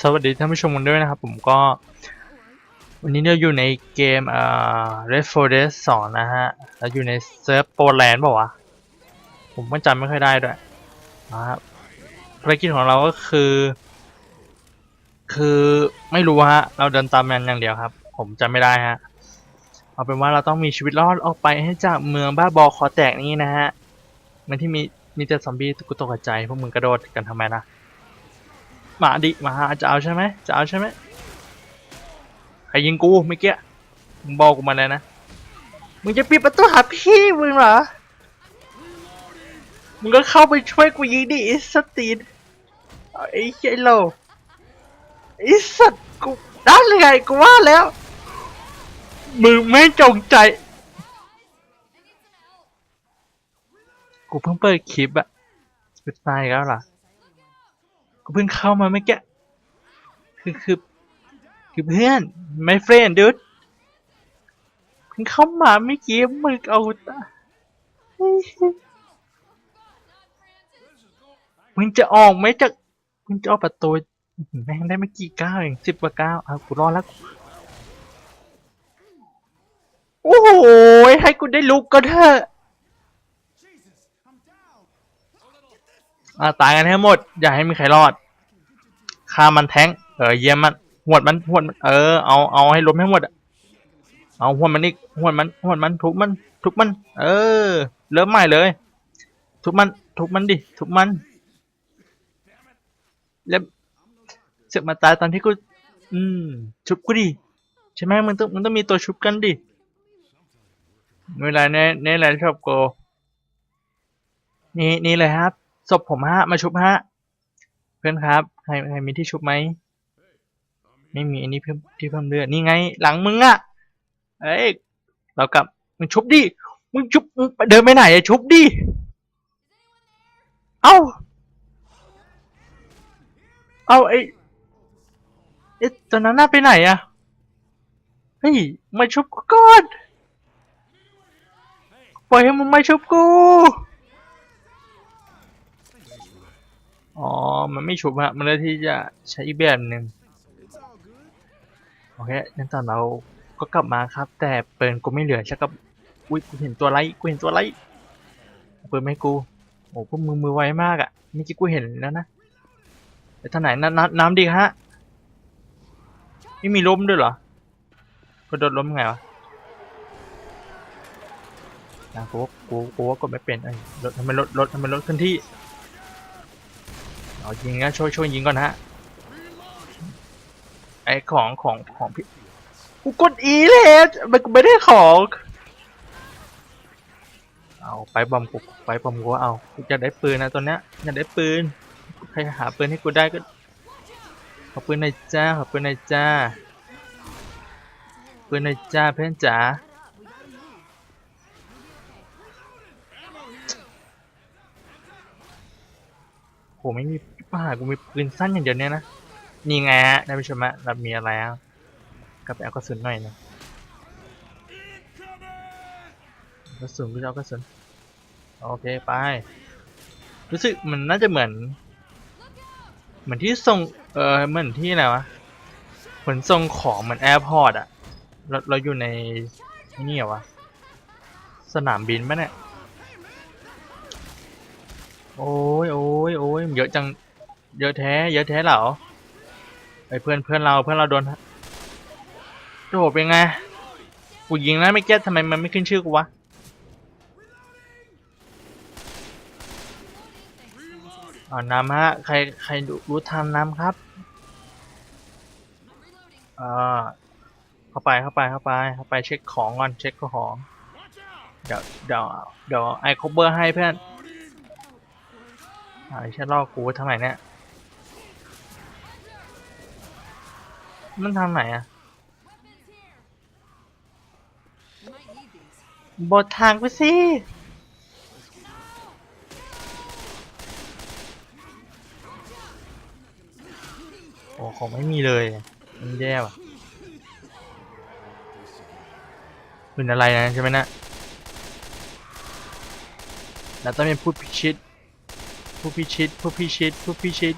สวัสดีท่านผู้ชมกันด้วยนะครับ ผมก็ วันนี้เราอยู่ในเกมเอ่อ Red 4 Dead 2นะฮะแล้วอยู่ในเซิร์ฟโปแลนด์เปล่าวะ ผมก็จำไม่ค่อยได้ด้วยนะครับภารกิจของเราก็คือ คือไม่รู้ฮะ เราเดินตามมันอย่างเดียวครับ ผมจำไม่ได้ฮะ เอาเป็นว่าเราต้องมีชีวิตรอดออกไปให้จากเมืองบ้าบอคอแตกนี้นะฮะมันที่มีมีแต่ซอมบี้กูตกใจพวกมึงกระโดดกันทำไมนะ มาดิมาจะเอาใช่ไหมจะเอาใช่ไหมใครยิงกูเมื่อกี้มึงบอกกูมาเลยนะมึงจะปิดประตูหาพี่มึงเหรอมึงก็เข้าไปช่วยกูยิงดิไอ้สตีนเอาไอ้เจโลไอ้สัตว์กูได้เลยไงกูว่าแล้วมึงไม่จงใจกูเพิ่งเปิดคลิปอะเป็นตายแล้วเหรอ กูเพิ่งเข้ามาเมื่อกี้คือคือคือเพื่อนไม่เฟรนดูดเพิ่งเข้ามาเมื่อกี้มึงเอาตามึงจะออกไหมจากมึงจะออกประตูแม่งได้ไม่กี่ก้าวเองสิบกว่าก้าวเอากูรอดแล้วโอ้โหให้กูได้ลุกก็เถอะ อ่าตายกันให้หมด อย่าให้มีใครรอดฆ่ามันแท้ง เออเยี่ยมมันหวดมันหวดมันเออเอาเอาให้ล้มให้หมดเอาหวดมันอีกหวดมันหวดมันทุบมัน ทุบมัน เออ เริ่มใหม่เลย ทุบมัน ทุบมันดิทุบมันแล้วเสือกมาตายตอนที่กูอืมชุบกูดิใช่ไหมมึงต้องมึงต้องมีตัวชุบกันดิเวลาเน่เน่แหละชอบโกนี่นี่เลยครับ ศพผมฮะมาชุบฮะเพื่อนครับใครใครมีที่ชุบไหมไม่มีอันนี้เพิ่มที่เพิ่มเลือดนี่ไง หลังมึงอะเอ้ยเรากลับมึงชุบดิมึงชุบเดินไปไหนอะชุบดิเอ้าเอาไอ้ไอ้ตอนนั้นน่าไปไหนอะเฮ้ยมาชุบกูก่อนปล่อยให้มึงมาชุบกู อ๋อ มันไม่ชุบฮะ มันเลยที่จะใช้อีกแบบหนึ่งโอเคงั้นตอนเราก็กลับมาครับ แต่เปินกูไม่เหลือใช่กับ อุ้ย กูเห็นตัวไรกูเห็นตัวไรเอาเปิดไม่กู โอ้พวกมือมือไวมากอะ่ะเมื่อกี้กูเห็นแล้วนะแต่ท่างไหนน้ำน้ำดีฮะ ไม่มีล้มด้วยเหรอก็โดนล้มไงวะนะกูว่ากูกูว่ากดไม่เป็นไอ้รถทำไมรถรถทำไมรถขึ้นที่ เอายิงนะช่วยช่วยยิงก่อนฮะไอของของของพี่กูกดอีแล้วมันไม่ได้ของเอาไปบอมกูไปบอมกูเอากูจะได้ปืนนะตอนเนี้ยอยากได้ปืนใครหาปืนให้กูได้ก็ขอปืนหน่อยจ้าขอปืนหน่อยจ้าปืนหน่อยจ้าเพื่อนจ๋า โหไม่มีปัญหากูมีปืนสั้นอย่างเดียวเนี่ยนะนี่ไงฮะท่านผู้ชมฮะเรามีอะไรอะกลับไปเอากระสุนหน่อยนึงกระสุนกูจะเอากระสุนโอเคไปรู้สึกมันน่าจะเหมือน เหมือนที่ส่งเออเหมือนที่อะไรวะขนส่งของเหมือนแอร์พอร์ตอะเราเราอยู่ในนี่เหรอวะสนามบินปะเนี่ย โอ้ยโอ้ยโอ้ยเยอะจัง เยอะแท้ เยอะแท้เหรอไอ้เพื่อนเพื่อนเราเพื่อนเราโดนโดดเป็นไง กูยิงแล้วไม่แก้ทำไมมันไม่ขึ้นชื่อกูวะ อ่าน้ำฮะ ใครใครรู้ทันน้ำครับ อ่า เข้าไปเข้าไปเข้าไปเข้าไปเช็คของก่อนเช็คของ เดี๋ยวเดี๋ยวเดี๋ยวไอคอเบอร์ให้เพื่อน อ่าฉันลอกูทางไหนเนี่ย มันทางไหนอะบดทางไปสิโอ้ของไม่มีเลย มันแย่ว่ะเป็นอะไรนะใช่ไหมนะแล้วต้องเป็นพูดพิชิต ผู้พิชิต ผู้พิชิต ผู้พิชิต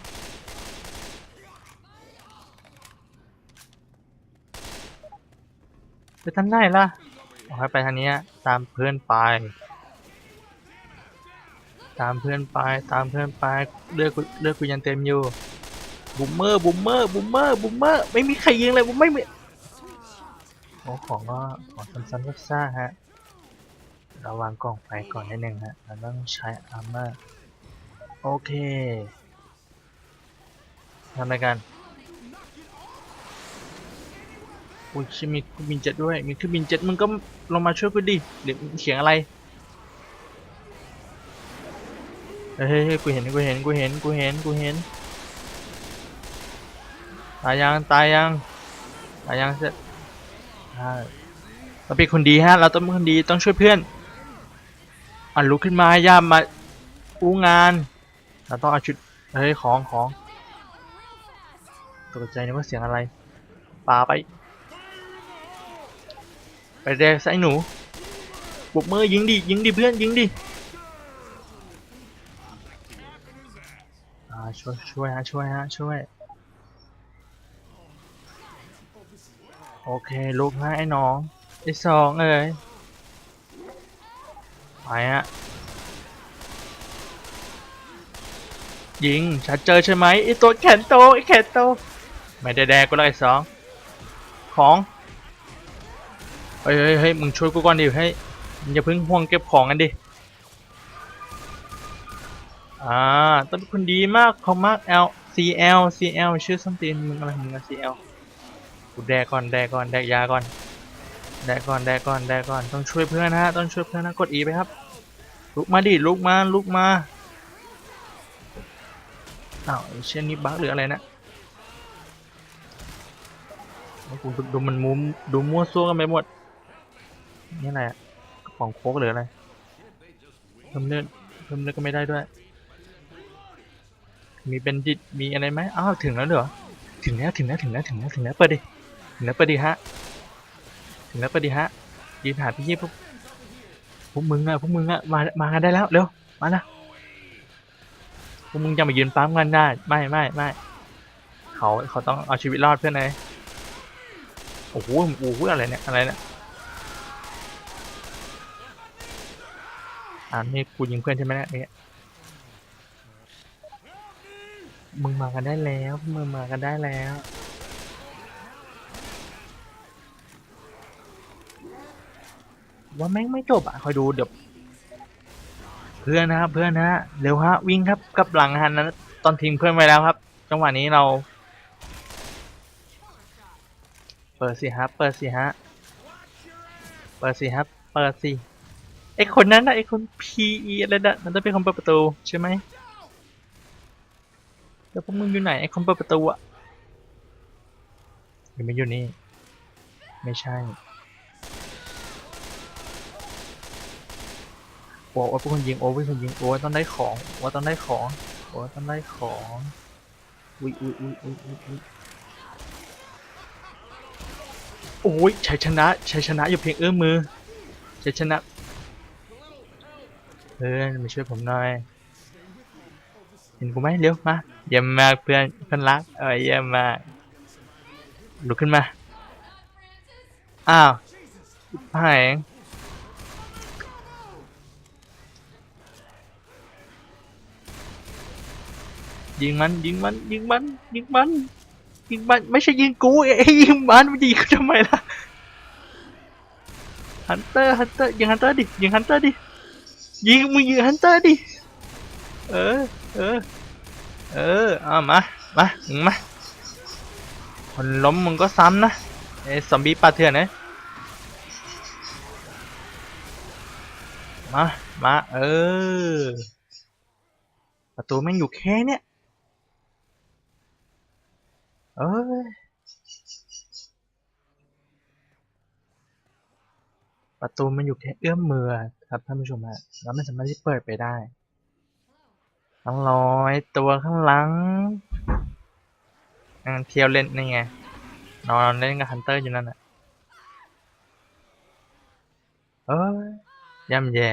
จะทำไหนล่ะออกไปทางนี้ตามเพื่อนไป ตามเพื่อนไป ตามเพื่อนไป เลือกเลือกกูยังเต็มอยู่ บุมเมอร์ บุมเมอร์ บุมเมอร์ บุมเมอร์ ไม่มีใครยิงเลยบุมไม่มีโอ้ของก็ของสั้นๆก็ซ่าฮะระวังกล่องไปก่อนนิดนึงฮะ เราต้องใช้อาร์เมอร์ โอเคทำอะไรกันอุ้ยชิมีเครื่องบินเจ็ตด้วย มีเครื่องบินเจ็ตมึงก็ลงมาช่วยกูดิหรือมึงเสียงอะไรเฮ้ยเฮ้ยกูเห็นกูเห็นกูเห็นกูเห็นกูเห็นตายยังตายยังตายยังเสร็จเราเป็นคนดีฮะ เราต้องเป็นคนดีต้องช่วยเพื่อนอะลุกขึ้นมาย่ามาอู้งาน เราต้องเอาชุดเฮ้ยของของตกใจนึกว่าเสียงอะไรปาไป ไปแดกใส่หนูบุกมือยิงดิยิงดิเพื่อนยิงดิช่วยช่วยฮะช่วยฮะช่วย โอเคลุกฮะไอ้น้องไอ้สองเอ้ยไปฮะ ยิงชัดเจอใช่ไหมไอตัวแขนโตไอแขนโตไม่ได้แดกกูเลยสองของเฮ้ยเฮ้ยเฮ้ยมึงช่วยกูก่อนดิเฮ้อย่าเพิ่งห่วงเก็บของกันดิอ่าต้นคนดีมากเขามาก L C L C L ชื่อส้นตีนมึงอะไรมึงอะ C L กูแดกก่อนแดกก่อนแดกยาก่อนแดกก่อนแดกก่อนแดกก่อนต้องช่วยเพื่อนนะฮะต้องช่วยเพื่อนนะกด E ไปครับลุกมาดิลุกมาลุกมา อ้าวเช่นนี้บั๊กหรืออะไรนะโอ้โหดูดูมันมุมดูมั่วซั่วกันไปหมด นี่อะไรอะของโคกหรืออะไรเพิ่มเลือดเพิ่มเลือดก็ไม่ได้ด้วย มีเป็นดิตมีอะไรไหมอ้าวถึงแล้วเหรอถึงแล้วถึงแล้วถึงแล้วถึงแล้วถึงแล้วเปิดดิถึงแล้วเปิดดิฮะถึงแล้วเปิดดิฮะยืนหาพี่ยี่พวกพวกมึงอะพวกมึงอะมามากันได้แล้วเร็วมานะ วกมึงจะมายืนปั๊มกันได้ ไม่ไม่ไม่เขาเขาต้องเอาชีวิตรอดเพื่อนเลยโอ้โหโอ้โหอะไรเนี่ยอะไรเนี่ยอ่านี่กูยิงเพื่อนใช่ไหมเนี่ยเนี่ยมึงมากันได้แล้วมึงมากันได้แล้วว่าแม่งไม่จบอะคอยดูเดี๋ยว เพื่อนนะครับเพื่อนนะฮะเร็วฮะวิ่งครับกับหลังหันนะตอนทิ้งเพื่อนไว้แล้วครับ จังหวะนี้เรา เปิดสิฮะเปิดสิฮะเปิดสิครับเปิดสิไอคนนั้นนะไอคน PE อะไรนะมันต้องเป็นคนเปิดประตูใช่ไหมแล้วพวกมึงอยู่ไหนไอคนเปิดประตูอะหรือมันอยู่นี่ ไม่ใช่ อกว่าพวกคนยิงโอ้พวกคนยิงโอ้ต้องได้ของว่าต้องได้ของว่าต้องได้ของอุ้ยอุ้ยอุ้ยอุ้ยอุ้ยอุ้ยโอ้ยชัยชนะชัยชนะอยู่เพียงเอื้อมมือชัยชนะเพื่อนมาช่วยผมหน่อยเห็นกูไหมเร็วมาเยี่ยมมากเพื่อนเพื่อนรักเออเยี่ยมมากลุกขึ้นมาอ้าวหาย ยิงมันยิงมันยิงมันยิงมันยิงมันไม่ใช่ยิงกูเอ้ยิงมันมันยิงกูทำไมล่ะฮันเตอร์ฮันเตอร์ยิงฮันเตอร์ดิยิงฮันเตอร์ดิยิงมึงยิงฮันเตอร์ดิเออเออเออเอามามามึงมาคนล้มมึงก็ซ้ำนะไอ้ซอมบี้ปลาเถื่อนเนยมามาเออประตูแม่งอยู่แค่เนี้ย เอ้ยประตูมันอยู่แค่เอื้อมมือครับท่านผู้ชมฮะแล้วไม่สามารถที่เปิดไปได้ต้งรอไอ้ตัวข้างหลังนั่งเที่ยวเล่นนี่ไงนอนเล่นกับฮันเตอร์อยู่นั่นน่ะเอ้ยย่ำแย่